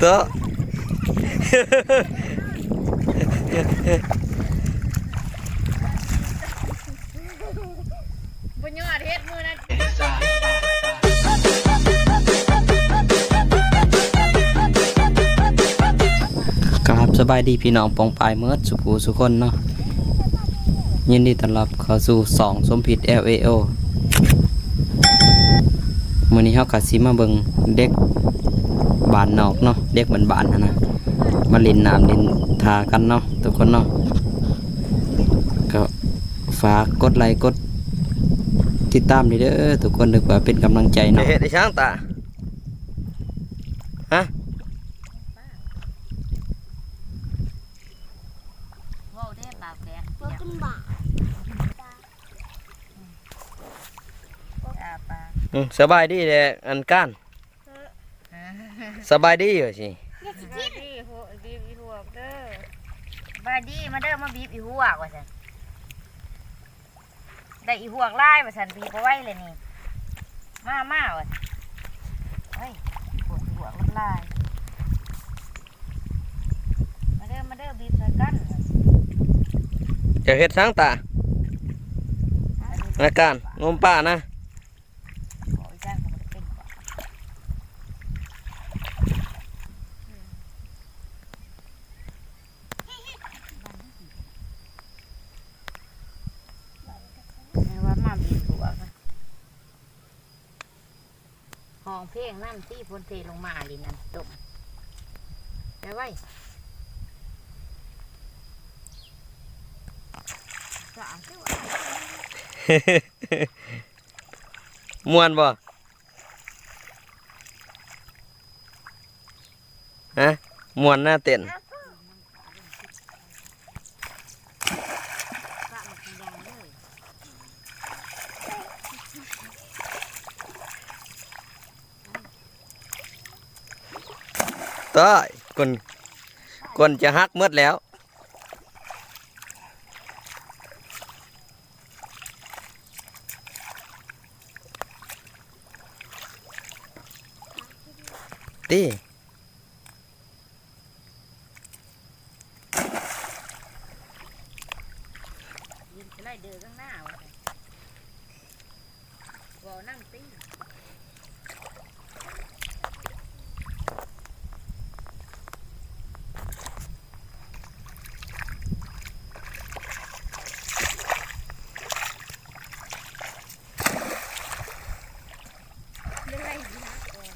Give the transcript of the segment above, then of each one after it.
เตอะบุญยอดเฮ็ดมือนะครับสบายดีพี่น้องปองปายเมิดสุขูสุคนเนาะยินดีต้อนรับเข้าสู่สองสมผิด LAO มื้อนี้เฮาก็สิมาเบิ่งเด็ก บ้านนอกเนาะเด็กบ้านๆนะนะมาเล่นน้ำเล่นทากันเนาะทุกคนเนาะก็ฝากกดไลค์กดติดตามด้วยเด้อทุกคนเด้อเพื่อเป็นกำลังใจเนาะเฮ็ดได้ช้างตาฮะว้าวได้ปากแดงบ่กินบ่าอาปากอืมสบายดีแหละอันก้าน สบายดีอยู่สิอย่าสิดีกินดีหัวดีอีหัวเด้อบายดีมาเด้อมาบีบอีหัวว่าซั่นได้อีหัวลายว่าซั่นบีบเอาไว้เลยนี่มามาว่าซั่นเฮ้ยหัวหัวลายมาเด้อมาเด้อบีบใส่กันจะเฮ็ดช้างตาอาการงมป่านะ โอ้ยจ้างก็บ่ได้เป็นกว่าแม่ว่ามาบีบหัวค่ะห้ องเพลงน้ำที่พ้นเทลงมาดินั่นตุ่มไปไว้สามวนม่วนบ่ฮะม่วนหน้าเต้นกินยังเลย ต้อยกนกนจะฮักหมดแล้ว ตียืนไล่เดือข้างหน้าวะวอนั่งตี เรื่อยๆนะเออ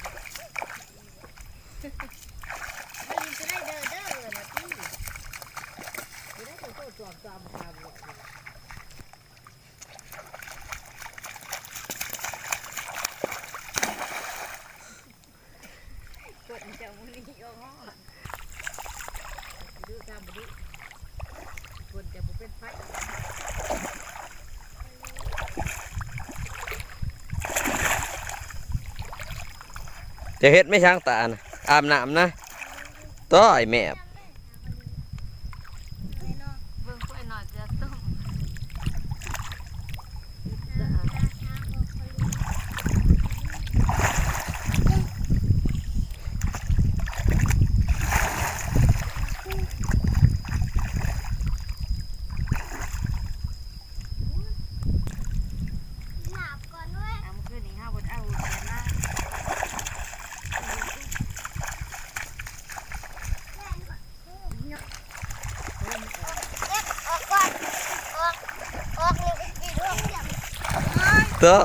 บ่ลินจะได้เด้อเด้อนะพี่ ยืนได้ตัวโตจอมจอมคาบัวกด ดื้อตามบุรีคนจะบุเป็นไฟจะเฮ็ดไม่ช้างตานะอาบน้ำนะต้อยแม่บ เบิ่งกล้วยหน่อยจะต้ม หลับก่อนเว้ย เอามาคืนนี้ห้าบนเอาเดี๋ยวนะ เอ๊ะออกก่อนออกออกเลยอีกรอบเดียว เตอะ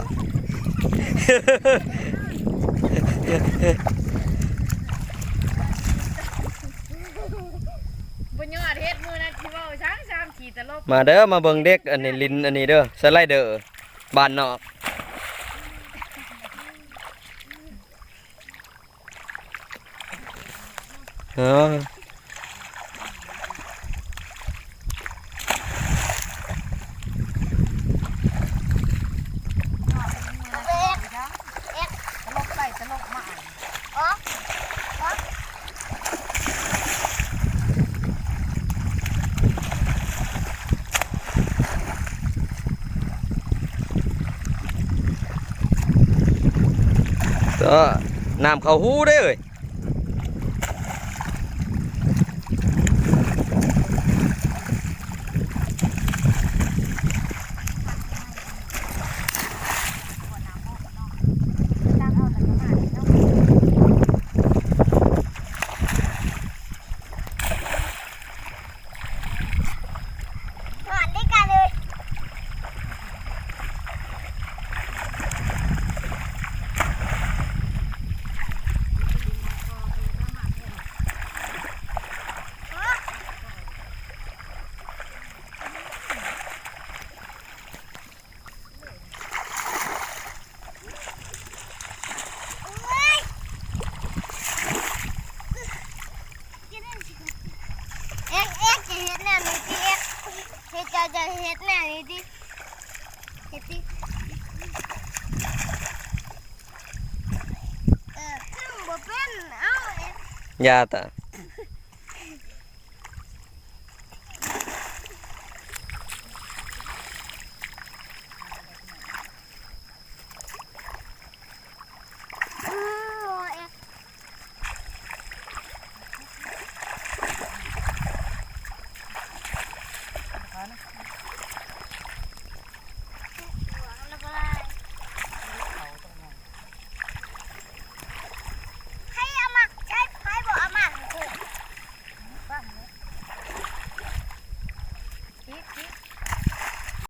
บุญยอดเฮ็ดมือนะที่ว่าช้างช้างขี่ตะลบ มาเด้อมาเบิ่งเด็กอันนี้ลินอันนี้เด้อสไลเดอร์บ้านนอกเออ เอ๊ะ ตลกไปตลกมา ออกออก ก็น้ำเขาหูได้เลย อ็กจะเฮ็ดแน่นี่ดิเฮจะจะเฮ็ดแน่นี่ดิเฮ็ดดิเออขึ้นบ่เป็นเอ้าเอ็กยาตา